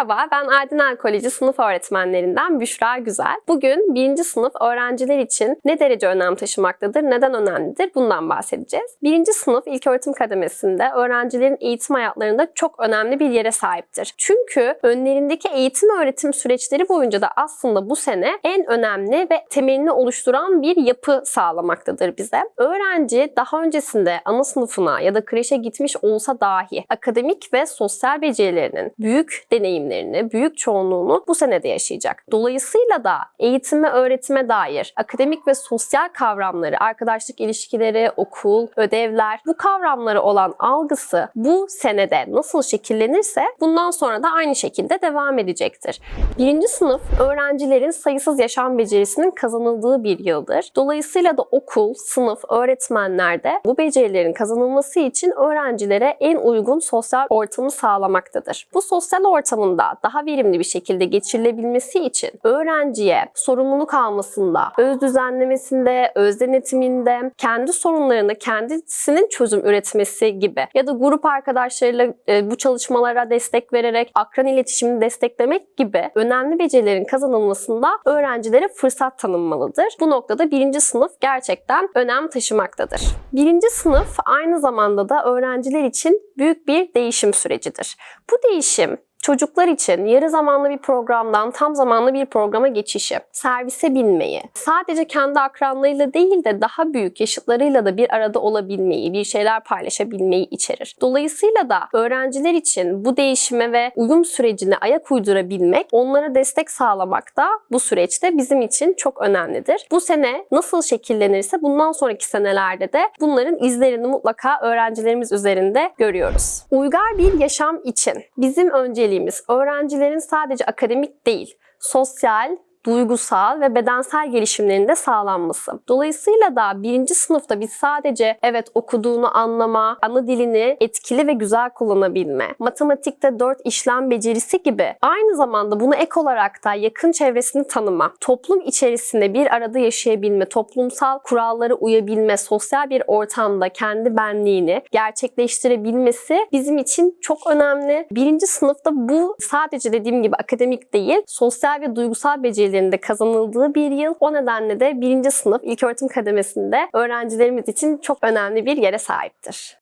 Merhaba, ben Erdinal Koleji sınıf öğretmenlerinden Büşra Güzel. Bugün birinci sınıf öğrenciler için ne derece önem taşımaktadır, neden önemlidir bundan bahsedeceğiz. Birinci sınıf ilköğretim kademesinde öğrencilerin eğitim hayatlarında çok önemli bir yere sahiptir. Çünkü önlerindeki eğitim öğretim süreçleri boyunca da aslında bu sene en önemli ve temelini oluşturan bir yapı sağlamaktadır bize. Öğrenci daha öncesinde ana sınıfına ya da kreşe gitmiş olsa dahi akademik ve sosyal becerilerinin büyük deneyimlerini, büyük çoğunluğunu bu senede yaşayacak. Dolayısıyla da eğitime, öğretime dair akademik ve sosyal kavramları, arkadaşlık ilişkileri, okul, ödevler, bu kavramları olan algısı bu senede nasıl şekillenirse bundan sonra da aynı şekilde devam edecektir. Birinci sınıf öğrencilerin sayısız yaşam becerisinin kazanıldığı bir yıldır. Dolayısıyla da okul, sınıf, öğretmenler de bu becerilerin kazanılması için öğrencilere en uygun sosyal ortamı sağlamaktadır. Bu sosyal ortamında daha verimli bir şekilde geçirilebilmesi için öğrenciye sorumluluk almasında, öz düzenlemesinde, öz denetiminde, kendi sorunlarında kendisinin çözüm üretmesi gibi ya da grup arkadaşlarıyla e, bu çalışmalara destek vererek akran iletişimini desteklemek gibi önemli becerilerin kazanılmasında öğrencilere fırsat tanınmalıdır. Bu noktada birinci sınıf gerçekten önem taşımaktadır. Birinci sınıf aynı zamanda da öğrenciler için büyük bir değişim sürecidir. Bu değişim Çocuklar için yarı zamanlı bir programdan tam zamanlı bir programa geçişi, servise binmeyi, sadece kendi akranlarıyla değil de daha büyük yaşıtlarıyla da bir arada olabilmeyi, bir şeyler paylaşabilmeyi içerir. Dolayısıyla da öğrenciler için bu değişime ve uyum sürecine ayak uydurabilmek, onlara destek sağlamak da bu süreçte bizim için çok önemlidir. Bu sene nasıl şekillenirse bundan sonraki senelerde de bunların izlerini mutlaka öğrencilerimiz üzerinde görüyoruz. Uygar bir yaşam için bizim önceliğimiz öğrencilerin sadece akademik değil, sosyal, duygusal ve bedensel gelişimlerinde sağlanması. Dolayısıyla da birinci sınıfta biz sadece evet okuduğunu anlama, ana dilini etkili ve güzel kullanabilme, matematikte dört işlem becerisi gibi aynı zamanda bunu ek olarak da yakın çevresini tanıma, toplum içerisinde bir arada yaşayabilme, toplumsal kurallara uyabilme, sosyal bir ortamda kendi benliğini gerçekleştirebilmesi bizim için çok önemli. Birinci sınıfta bu sadece dediğim gibi akademik değil, sosyal ve duygusal beceri becerilerinde kazanıldığı bir yıl. O nedenle de birinci sınıf ilköğretim kademesinde öğrencilerimiz için çok önemli bir yere sahiptir.